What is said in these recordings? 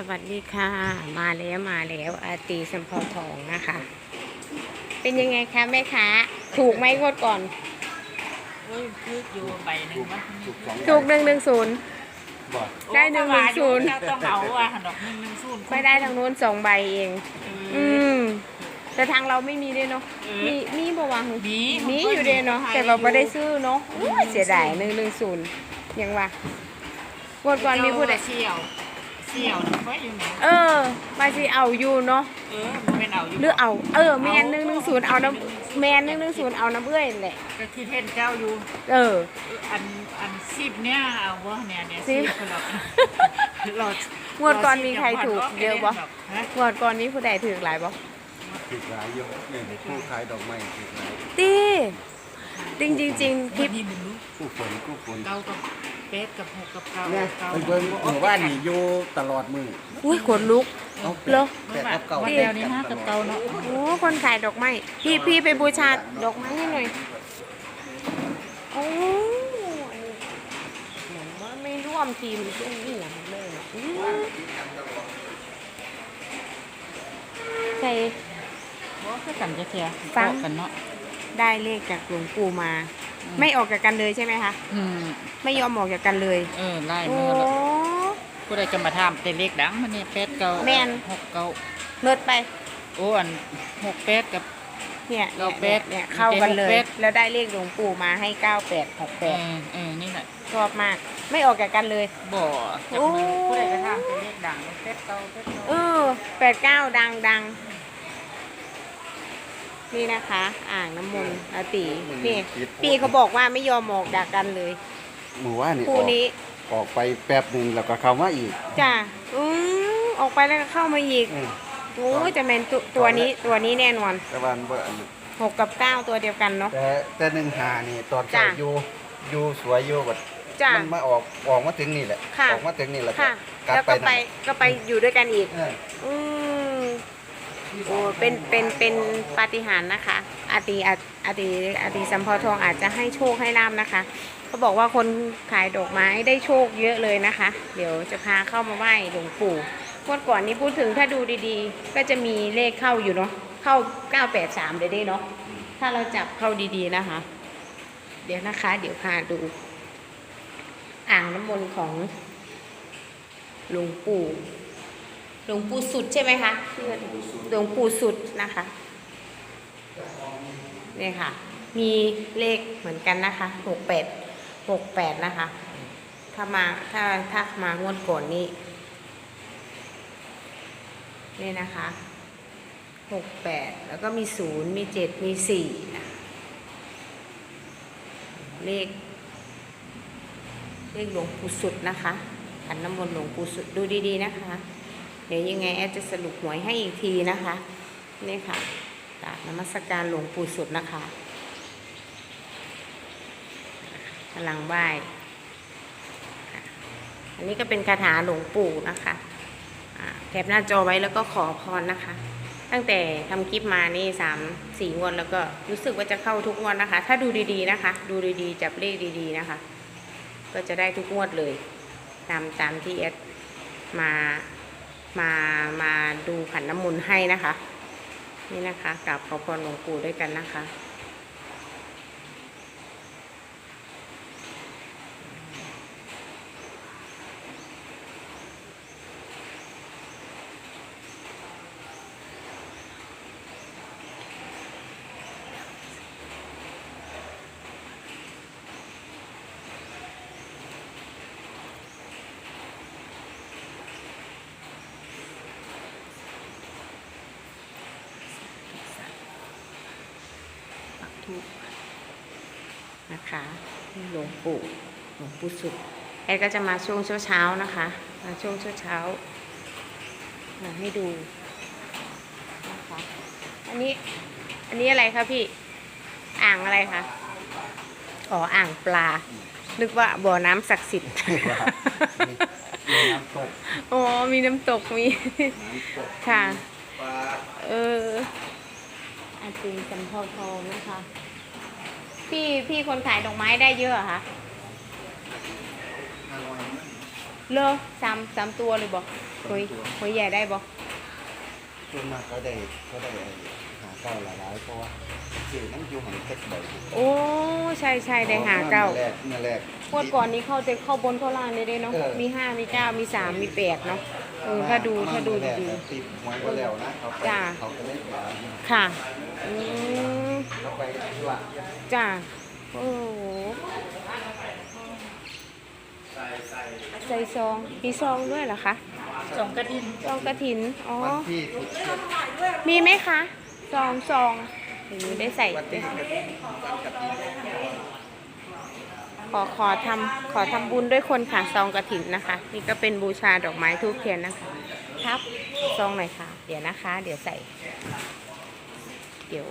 สวัสดีค่ะ มาแล้วมาแล้วอาตีสัมพอทองนะคะ เป็นยังไงคะแม่ค้าถูกไหมงวดก่อน โอ้ยคืออยู่ใบหนึ่งว่าถูกหนึ่งหนึ่งศูนย์บอกได้หนึ่งหนึ่งศูนย์ต้องเอาอะดอกหนึ่งหนึ่งศูนย์ไปได้ทางนู้นสองใบเอง อืมแต่ทางเราไม่มีด้วยเนาะ มีมีบวางมีมีอยู่เดยเนาะ แต่เราไม่ได้ซื้อเนาะอุ๊ยเสียดายหนึ่งหนึ่งศูนย์ยังว่างวดก่อนมีผู้ใดเชี่ยว เชี่ยวนะก็อยู่ไหนเออมาสิเอาอยู่เนาะเออมันเป็นเอาอยู่หรือเอา เออแมนหนึ่งหนึ่งศูนย์เอาน้ำแมนหนึ่งหนึ่งศูนย์เอาน้ำเอื้อยนั่นแหละก็ที่เทนเจ้าอยู่ เออ อันอันซิบเนี่ยเอาวะเนี่ยเนี่ยซิซิปบคนละรองวดก่อนมีใครถูกเยอะบ่ ฮะงวดก่อนนี้ผู้ใดถือหลายบ่ถือหลายอยกเนี่ยผู้ขายดอกไม้ถือหลายตีจริงจริงจริงคลิป นี่มันรู้ผู้ฝนผู้ฝนเก้ากับ เป็ดกับหกกับเก้าเนี่ยเก้าเพิ่นเบิ่งหมู่บ้านนี่อยู่ตลอดมืออุ้ยขนลุก เอาเหรอแต่กับเก่า วันเดียวนี้ห้ากับเก้าเนาะ โอ้ คนขายดอกไม้ พี่พี่ไปบูชาดอกไม้ให้หน่อย โอ้อันนี้เหมือนว่าไม่ร่วมทีมช่วงนี้หลังเลยเนาะอื้อใส่ บ่คือกันจะเทียฟังกันเนาะ ได้เลขจากหลวงปู่มา ไม่ออกจากกันเลยใช่ไหมคะอืมไม่ยอมออกจากกันเลยเออไล่โอ้มือแล้วผู้ใดจะมาทำเป็นเลขดังมันนี่เป็ดเก้าแม่น หกเก้าเลิศไปโอ้อันหกเป็ดกับ เนี่ยเราเป็ดเนี่ยเข้ากันเลย เป็ด แล้วได้เลขหลวงปู่มาให้เก้าแปดหกเอแปดอเออนี่แหละชอบมาก ไม่ออกจากกันเลย บ่จักโอ้มือผู้ใดจะทำเป็นเลขดังเป็ดเก้าเป็ดเก้าเออแปดเก้าดังดัง นี่นะคะ อ่างน้ำมนต์อาตีนี่ปีเขาบอกว่าไม่ยอมออกจากกันเลยหมู่บ้านนี่อคู่อกนี้ออกไปแป๊บหนึงแล้วก็เข้ามาอีกจ้ะอือออกไปแล้วก็เข้ามาอีกเออโอ้ยจะเป็นตัวตัวนี้ตัวนี้แน่นอนแต่ว่าบ่อันนี้หกกับเก้าตัวเดียวกันเนาะแต่แต่หนึ่งหานี่ตอนจ้ะเช้าอยู่อยู่สวยอยู่บัดจ้ะมันมาออกออกมาถึงนี่แหละค่ะออกมาถึงนี่แหละค่ะกลับแล้วก็ไปนั่นก็ไปอยู่ด้วยกันอีกเอออืม โอ้เป็นเป็นเป็นปาฏิหาริย์นะคะอาตีอาอาตีอาตีสัมพอทองอาจจะให้โชคให้ลาบนะคะเขาบอกว่าคนขายดอกไม้ได้โชคเยอะเลยนะคะ เดี๋ยวจะพาเข้ามาไหว้หลวงปู่งวดก่อนนี้พูดถึงถ้าดูดีๆ ก็จะมีเลขเข้าอยู่เนาะเข้า 983เลยได้เนาะถ้าเราจับเข้าดีๆนะคะ เดี๋ยวนะคะ เดี๋ยวพาดู อ่างน้ำมนต์ของหลวงปู่ หลวงปู่สุดใช่ไหมคะหลวงปู่สุดนะคะเนี่ยค่ะ มีเลขเหมือนกันนะคะหกแปดหกแปดนะคะ ถ้ามาถ้าถ้ามางวดก่อนนี้นี่นะคะหกแปดแล้วก็มีศูนย์มีเจ็ดมีสี่นะเลข เลขหลวงปู่สุดนะคะขันน้ำมนต์หลวงปู่สุดดูดีๆนะคะ เดี๋ยวยังไงแอดจะสรุปหวยให้อีกทีนะคะนี่ค่ะกราบนมัสการหลวงปู่สุดนะคะกำลังไหว้อันนี้ก็เป็นคาถาหลวงปู่นะคะแคปหน้าจอไว้แล้วก็ขอพรนะคะ ตั้งแต่ทำคลิปมานี่สามสี่งวดแล้วก็รู้สึกว่าจะเข้าทุกงวดนะคะ ถ้าดูดีๆนะคะ ดูดีๆ จับเลขดีๆนะคะ ก็จะได้ทุกงวดเลย ตามตามที่แอดมา มามาดูขันน้ำมนต์ให้นะคะ นี่นะคะกับขอพรหลวงปู่ด้วยกันนะคะ นะคะนี่หลวงปู่หลวงปู่สุดแอดก็จะมาช่วงเช้าๆนะคะมาช่วงเช้าๆมาให้ดูนะคะอันนี้อันนี้อะไรคะพี่อ่างอะไรคะอ๋ออ่างปลา นึกว่าบ่อน้ำศักดิ์สิทธิ์มีน้ำตกอ๋อมีน้ำตกมีน้ำตกค่ะปลาเอออาจริงจำพอทองนะคะ พี่พี่คนขายดอกไม้ได้เยอะเหรอคะอร่อยมากเลอสามสามตัวเลยบอกหวยหวยใหญ่ได้บอกส่วนมากเขาได้เขาได้หาเก้าหลายๆเพราะว่าสื่อนั้นอยู่หันเก็ตบ่อยโอ้ใช่ใช่ได้หาเก้าแรกเมื่อแรก งวดก่อนนี้เข้าจะเข้าบนเข้าล่างเลยได้เนาะเออ มีห้ามีเก้ามีสามมีแปดเนาะเออถ้าดูถ้าดูแรกดีแต่ติดหวยก็แล้วนะเขาไปจ้า เขาก็เล่นแบบนี้ๆค่ะ อืมเขา ไปที่ว่าจ้าโอ้โหใส่ซองมีซองด้วยเหรอคะสองกระทินซองกระถินอ๋อวันที่สิบเจ็ดมีไหมคะซองซองหรือได้ใส่วันที่สิบเอ็ดวันกับที่ขอขอทำขอทำบุญด้วยคนค่ะซองกระถินนะคะ นี่ก็เป็นบูชาดอกไม้ทูบเทียนนะคะ ครับซองหน่อยค่ะ เดี๋ยวนะคะ เดี๋ยวใส่ เดี๋ยว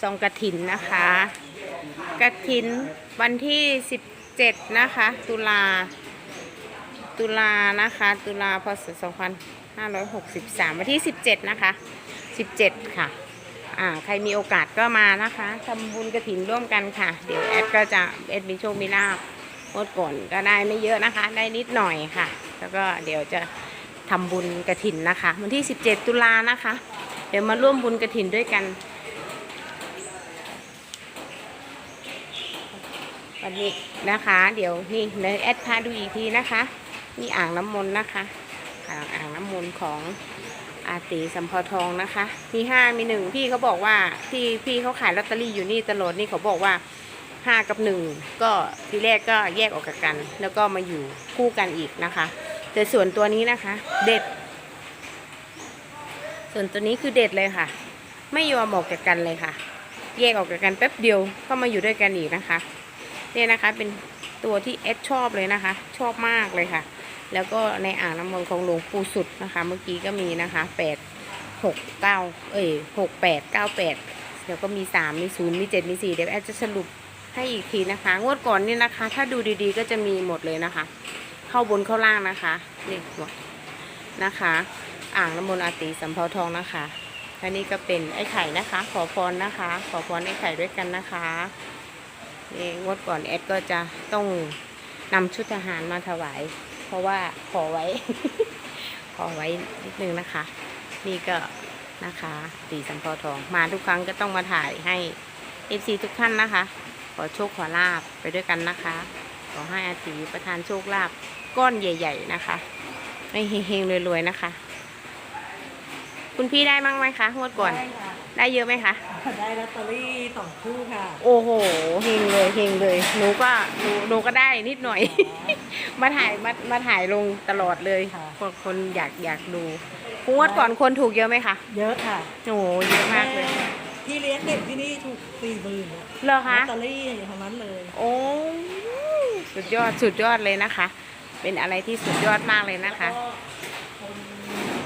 ซองกระถินนะคะ กระถินวันที่ 17 นะคะ ตุลา ตุลานะคะ ตุลาพศ2563 วันที่ 17 นะคะ 17 ค่ะอ่าใครมีโอกาสก็มานะคะทำบุญกระถินร่วมกันค่ะ เดี๋ยวแอดก็จะแอดมีโชคมีลาบงดก่อนก็ได้ไม่เยอะนะคะ ได้นิดหน่อยค่ะ แล้วก็เดี๋ยวจะทำบุญกระถินนะคะ วันที่ 17 ตุลานะคะ เดี๋ยวมาร่วมบุญกระถินด้วยกัน วันนี้นะคะ เดี๋ยวนี่เดี๋ยแอดพาดูอีกทีนะคะนี่อ่างน้ำมนต์นะคะอ่างอ่างน้ำมนต์ของอาตีสัมพอทองนะคะ มีห้ามีหนึ่งพี่เขาบอกว่าที่พี่เขาขายลอตเตอรี่อยู่นี่ตลอดนี่เขาบอกว่าห้ากับหนึ่งก็ทีแรกก็แยกออกจากกัน แล้วก็มาอยู่คู่กันอีกนะคะ แต่ส่วนตัวนี้นะคะ เด็ด ส่วนตัวนี้คือเด็ดเลยค่ะ ไม่ยอมออกจากกันเลยค่ะ แยกออกจากกันแป๊บเดียวก็มาอยู่ด้วยกันอีกนะคะ เนี่ยนะคะ เป็นตัวที่เอสชอบเลยนะคะ ชอบมากเลยค่ะ แล้วก็ในอ่างน้ำมนต์ของหลวงปู่สุดนะคะ เมื่อกี้ก็มีนะคะแปดหกเก้าเอ้ยหกแปดเก้าแปดเดี๋ยวก็มีสามมีศูนย์มีเจ็ดมีสี่เดี๋ยวแอดจะสรุปให้อีกทีนะคะ งวดก่อนนี่นะคะ ถ้าดูดีๆก็จะมีหมดเลยนะคะ เข้าบนเข้าล่างนะคะนี่หมดนะคะ อ่างน้ำมนต์อาตีสัมภาทองนะคะและนี่ก็เป็นไอ้ไข่นะคะ ขอพรนะคะ ขอพรไอ้ไข่ด้วยกันนะคะ นี่งดก่อนแอดก็จะต้องนำชุดทหารมาถวาย เพราะว่าขอไว้ ขอไว้นิดนึงนะคะ นี่ก็นะคะตีสัมพอทองมาทุกครั้งก็ต้องมาถ่ายให้เอฟซีทุกท่านนะคะ ขอโชคขอลาบไปด้วยกันนะคะ ขอให้อาตีประทานโชคลาบก้อนใหญ่ ๆนะคะ ให้เฮงๆรวยๆนะคะ คุณพี่ได้มั้งไหมคะงวดก่อน ได้ค่ะได้เยอะไหมคะ ได้ลอตเตอรี่สองคู่ค่ะ โอ้โหเฮงเลยเฮงเลยหนูก็หนูหนูก็ได้นิดหน่อย มาถ่ายมามาถ่ายลงตลอดเลยค่ะ คนคนอยากอยากดูงวดก่อนคนถูกเยอะไหมคะเยอะค่ะโอ้โหเยอะมากเลยที่เลี้ยงเด็กที่นี่ถูกสี่หมื่นเหรอลอคะ ตเตอรี่อย่างนั้นเลย โอ้สุดยอดสุดยอดเลยนะคะ เป็นอะไรที่สุดยอดมากเลยนะคะก็คน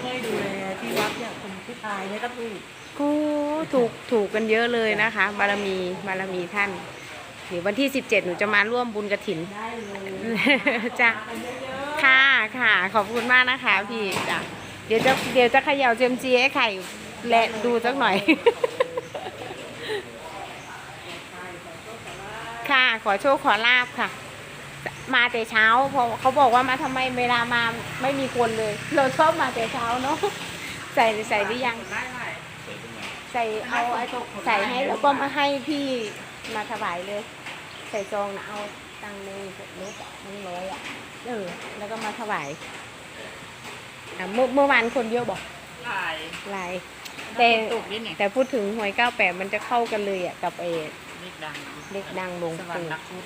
ช่วยดูแลที่วัดเนี่ยคนผู้ชายเนี่ยก็ถูก โอ้ถูกถูกกันเยอะเลยนะคะ บารมีบารมีท่านเดี๋ยววันที่17หนูจะมาร่วมบุญกระถินได้เลยจ้ะกันเยอะค่ะค่ะขอบคุณมากนะคะพี่จ้ะเดี๋ยวจะเดี๋ยวจะเขย่าเจมจีให้ไข่และดูสักหน่อย ค่ะขอโชคขอลาบค่ะ มาแต่เช้าเพราะเขาบอกว่ามาทำไมเวลามาไม่มีคนเลย เราชอบมาแต่เช้าเนาะใส่ใส่หรือยัง ใส่เอาไอ้ใส่ให้แล้วก็มาให้พี่มาถวายเลย ใส่ซองนะเอาตังค์ในรถอะมันร้อยอะเออแล้วก็มาถวายอะเมื่อเมื่อวานคนเยอะบอกลายลายแต่ตกนิดหนึ่งแต่พูดถึงหวยเก้าแปดมันจะเข้ากันเลยอะกับเอเลขดังเล็กดังหลวงสวรรปู่ค์นักพุทธ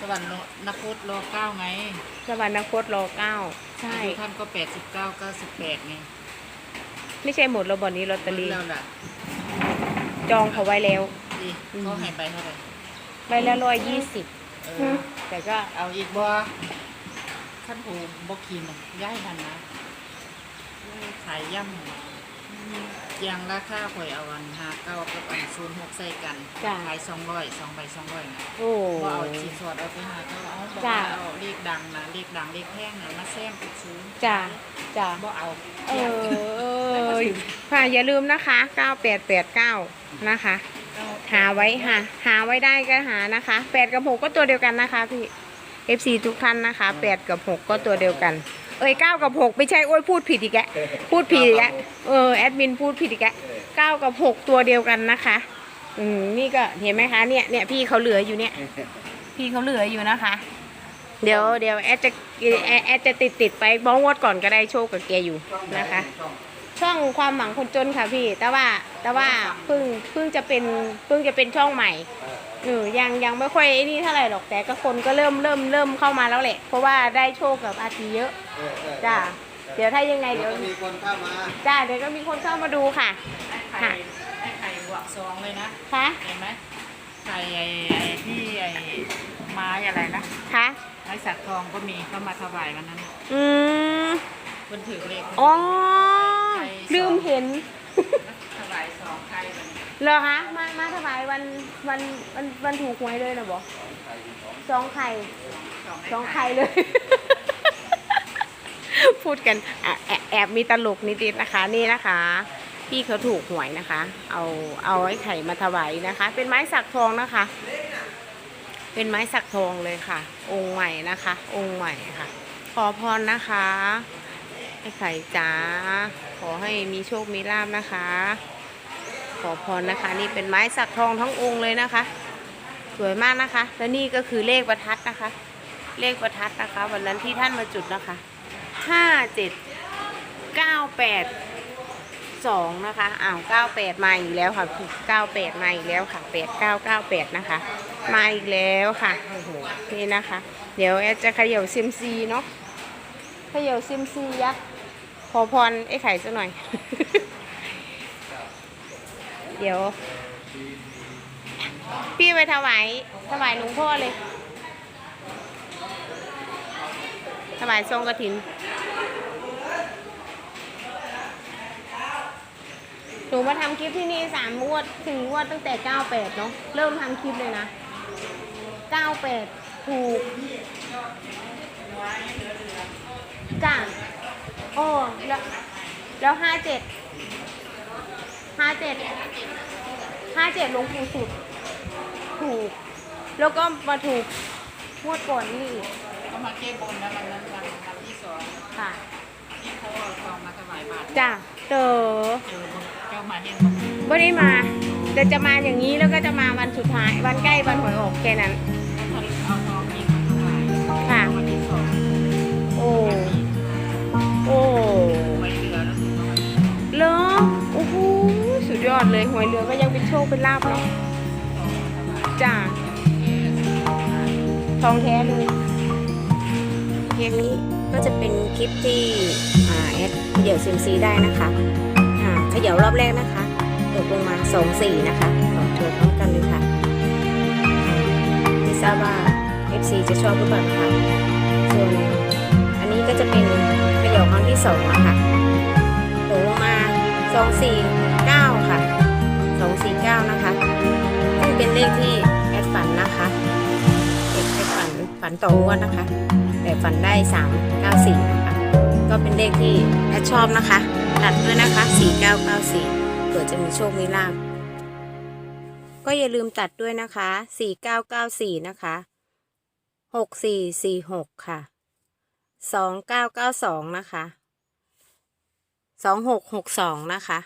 สวรรค์นักพุทธโลเก้าไง สวรรคตรอเก้าใช่อายุท่านก็แปดสิบเก้าเก้าสิบแปดไง ไม่ใช่หมดแล้วบอนนี้ลอตเตอรี่แล้วล่ะจองเขาไว้แล้ว ดีอืมเขาให้ไปเท่าไหร่ใบละร้อยยี่สิบเออแต่ก็เอาอีกบ่ขั้นผูบ่กินน่ะย้ายมันนะขายย่ำเจียงราคาข่อยเอาอันห้าเก้ากับอันศูนย์หกใส่กันจ้ะขายสองร้อยสองใบสองร้อยนะโอ้ บ่เอาชีสอดเอาไปหาเขาเอาบอกจ้ะว่าเอาเลขดังนะเลขดังเลขแพงนะมาแซมติดซื้อจ้ะจ้ะบ่เอาเออ ค่ะอย่าลืมนะคะ 9889 นะคะ หาไว้หาหาไว้ได้ก็หานะคะ 8 กับ 6 ก็ตัวเดียวกันนะคะพี่ FC ทุกท่านนะคะแปดกับหกก็ตัวเดียวกัน เอ้ยเก้ากับหกไม่ใช่โอ้ยพูดผิดอีกแกะพูดผิดอีกแกะเออแอดมินพูดผิดอีกแกะเก้ากับหกตัวเดียวกันนะคะ อืมนี่ก็เห็นไหมคะเนี่ยเนี่ยพี่เขาเหลืออยู่เนี่ย พี่เขาเหลืออยู่นะคะ เดี๋ยวเดี๋ยวแอดจะแอดแอดจะติดติดไปบ้องวดก่อนก็ได้โชคกับแกอยู่นะคะ ช่องความหวังคนจนค่ะพี่ แต่ว่าแต่ว่าเพิ่งเพิ่งจะเป็นเพิ่งจะเป็นช่องใหม่เออยังยังไม่ค่อยไอ้นี่เท่าไหร่หรอกแต่ก็คนก็เริ่มเริ่มเริ่มเข้ามาแล้วแหละ เพราะว่าได้โชคกับอาทีเยอะเออเออจ้าเดี๋ยวถ้ายังไงเดี๋เดี๋ยยววมีคนเข้ามาจ้าเดี๋ยวก็มีคนเข้ามาดูค่ะ ไอ้ไข่ไอ้ไข่หวักซองเลยนะคะเห็นไหมไข่ไอ้ไอ้ที่ไอ้ไม้อะไรนะคะไม้สักทองก็มีเข้ามาถวายวันนั้นอืมคนถือเลขอ๋อ ลืมเห็นถวายสองไข่เลยเหรอคะมามาถวายวันวันวันวันถูกหวยเลยนะบอสองไข่สองไข่เลย พูดกันอะแอบแอบมีตลกนิดๆนะคะ นี่นะคะ พี่เขาถูกหวยนะคะ เอาเอาไอ้ไข่มาถวายนะคะ เป็นไม้สักทองนะคะ เป็นไม้สักทองเลยค่ะ องค์ใหม่นะคะ องค์ใหม่ค่ะ ขอพรนะคะ ไอ้ไข่จ๋าข อให้มีโชคมีลาบนะคะ ขอพรนะคะ นี่เป็นไม้สักทองทั้งองค์เลยนะคะ สวยมากนะคะ และนี่ก็คือเลขประทัดนะคะ เลขประทัดนะคะ วันนั้นที่ท่านมาจุดนะคะห้าเจ็ดเก้าแปดสองนะคะอ้าวเก้าแปดมาอีกแล้วค่ะเก้าแปดมาอีกแล้วค่ะแปดเก้าเก้าแปดนะคะ มาอีกแล้วค่ะโอ้โหนี่นะคะ เดี๋ยวแอดจะเขย่าซิมซีเนาะเขย่าซิมซียักษ์ อพรไอ้ไข่ซะหน่อย เดี๋ยว พี่ไปถวายถวายหลวงพ่อเลย ถวายทรงกระถินหนูมาทำคลิปที่นี่สามงวดถึงงวดตั้งแต่เก้าแปดเนาะเริ่มทำคลิปเลยนะเก้าแปดถูกจ้า โอ้แล้วแล้วห้าเจ็ดห้าเจ็ดห้าเจ็ดหลวงปู่สุด ถูก แล้วก็มาถูกงวดก่อนนี่อีกเขามาแก้บนนะวันนั้นวันวันที่สองค่ะที่เขาเอาทองมาถวายบาตรจ้าเต๋อเจอเจ้ามาเห็นบอกไม่ได้มาแต่จะมาอย่างนี้แล้วก็จะมาวันสุดท้าย วันใกล้วันหวยออกแค่นั้นเขาเอาทองนี้มาถวายค่ะ วันที่สองโอ้โอ้ เลยหวยเรือก็ยังเป็นโชคเป็นลาบเนาะจ้าทองแท้เลยเกมนี้ก็จะเป็นคลิปที่แอดเขย่าซิมซีได้นะคะเขย่ารอบแรกนะคะตกลงมาสองสี่นะคะขอโชว์พร้อมกันเลยค่ะไม่ทราบว่า FC จะชอบหรือเปล่านะคะส่วนอันนี้ก็จะเป็นเขย่าครั้งที่สองนะคะตกลงมาสองสี่ เป็นเลขที่แอดฝันนะคะเอกแอดฝันฝันต่องวดนะคะ แต่ฝันได้สามเก้าสี่นะคะ ก็เป็นเลขที่แอดชอบนะคะ ตัดด้วยนะคะสี่เก้าเก้าสี่เผื่อจะมีโชคมีลาภก็อย่าลืมตัดด้วยนะคะสี่เก้าเก้าสี่นะคะหกสี่สี่หกค่ะสองเก้าเก้าสองนะคะสองหกหกสองนะคะ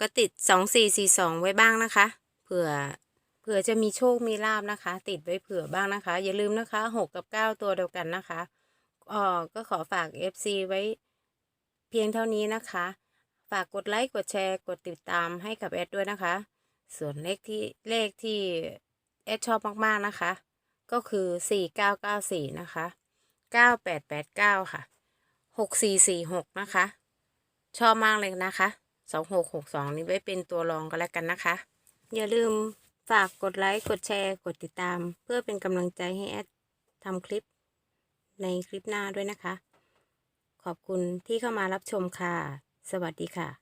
ก็ติดสองสี่สี่สองไว้บ้างนะคะ เผื่อ ผื่อจะมีโชคมีลาบนะคะ ติดไว้เผื่อบ้างนะคะ อย่าลืมนะคะหกกับเก้าตัวเดียวกันนะคะเอ่อก็ขอฝาก FC ไว้เพียงเท่านี้นะคะ ฝากกดไลค์กดแชร์กดติดตามให้กับแอดด้วยนะคะ ส่วนเลขที่เลขที่แอดชอบมากๆนะคะ ก็คือ 4994 นะคะ 9889 ค่ะ 6446 นะคะ ชอบมากเลยนะคะ 2662 นี้ไว้เป็นตัวรองก็แล้วกันนะคะ อย่าลืม ฝากกดไลค์ กดแชร์ กดติดตาม เพื่อเป็นกำลังใจให้แอดทำคลิปในคลิปหน้าด้วยนะคะ ขอบคุณที่เข้ามารับชมค่ะ สวัสดีค่ะ